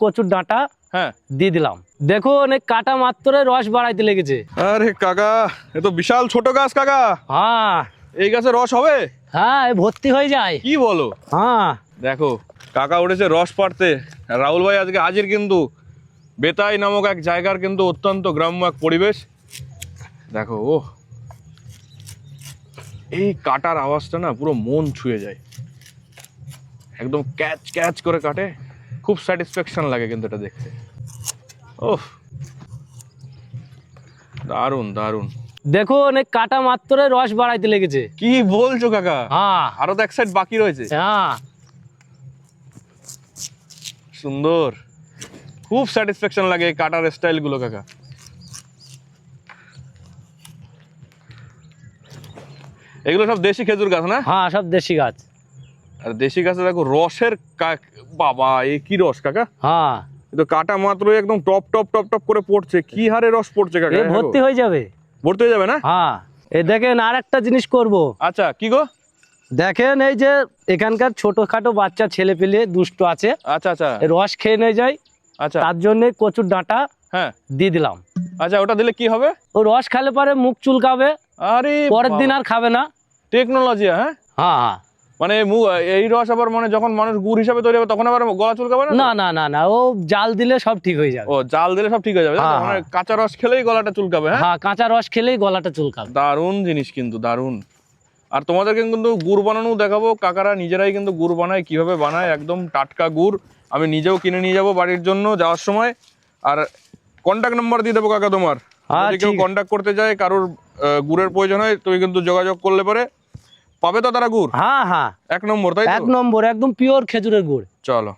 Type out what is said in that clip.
কচুর ডাঁটা হ্যাঁ। দিয়ে দিলাম। দেখো অনেক কাটা মাত্র রস বাড়াইতে লেগেছে। আরে কাকা এ তো বিশাল ছোট গাছ কাকা। হ্যাঁ। এই গাছে রস হবে? হ্যাঁ এ ভর্তি হয়ে যায়। কি বলো? হ্যাঁ। দেখো কাকা উঠেছে রস পাড়তে। রাহুল ভাই আজকে হাজির কিন্তু। বেতাই নামক এক জায়গার কিন্তু অত্যন্ত গ্রাম্য এক পরিবেশ। দেখো ও এই কাটার আওয়াজটা না পুরো মন ছুঁয়ে যায়। একদম ক্যাচ ক্যাচ করে কাটে। খুব স্যাটিসফ্যাকশন লাগে কিন্তু এটা দেখতে। ওহ দারুণ দারুণ। দেখুন এই কাটা মাত্র রস বাড়াইতে লেগেছে। কি বলছো কাকা? হ্যাঁ। আরও তো এক সাইড বাকি রয়েছে। হ্যাঁ। সুন্দর। খুব স্যাটিসফ্যাকশন লাগে এই স্টাইলগুলো কাকা। এগুলো সব দেশি খেজুর গাছ না? হ্যাঁ সব দেশি গাছ। আর দেশি গাছে দেখো রসের বাবা এ কি রস কাকা? হ্যাঁ। এ কাটা মাত্র একদম টপ টপ টপ টপ করে পড়ছে। কি হারে রস পড়ছে কাকা ভর্তি হয়ে যাবে। ভর্তি হয়ে যাবে না? হ্যাঁ। এই দেখেন আর একটা জিনিস করব। আচ্ছা কি গো? দেখেন এই যে এখানকার ছোটখাটো বাচ্চা ছেলে পেলে দুষ্ট আছে। আচ্ছা আচ্ছা। রস খেয়ে নিয়ে যায় আচ্ছা। তার জন্য কচুর ডাঁটা হ্যাঁ। দিয়ে দিলাম। আচ্ছা ওটা দিলে কি হবে? ও রস খেলে পরে মুখ চুলকাবে। আরে পরের দিন আর খাবে না। টেকনোলজি হ্যাঁ? হ্যাঁ হ্যাঁ। মানে মু- এই রস আবার মানে যখন মানুষ গুড় হিসাবে তৈরি হবে তখন আবার গলা চুলকাবে না? না না না ও জাল দিলে সব ঠিক হয়ে যাবে। ও জাল দিলে সব ঠিক হয়ে যাবে? হ্যাঁ, মানে হ্যাঁ। কাঁচা রস খেলেই গলাটা চুলকাবে হ্যাঁ? হ্যাঁ কাঁচা রস খেলেই গলাটা চুলকাবে। দারুণ জিনিস কিন্তু দারুণ। আর তোমাদেরকে কিন্তু গুড় বানানো দেখাবো। কাকারা নিজেরাই কিন্তু গুড় বানায় কীভাবে বানায় একদম টাটকা গুড়। আমি নিজেও কিনে নিয়ে যাব বাড়ির জন্য যাওয়ার সময়। আর কন্ট্যাক্ট নাম্বার দিয়ে দেবো কাকা তোমার। যদি কেউ কন্ট্যাক্ট করতে চায় কারোর গুড়ের প্রয়োজন হয় তুমি কিন্তু যোগাযোগ করলে পরে পাবে তো তারা গুড়? হ্যাঁ হ্যাঁ। এক নম্বর তাই এক নম্বর একদম পিওর খেজুরের গুড়। চলো।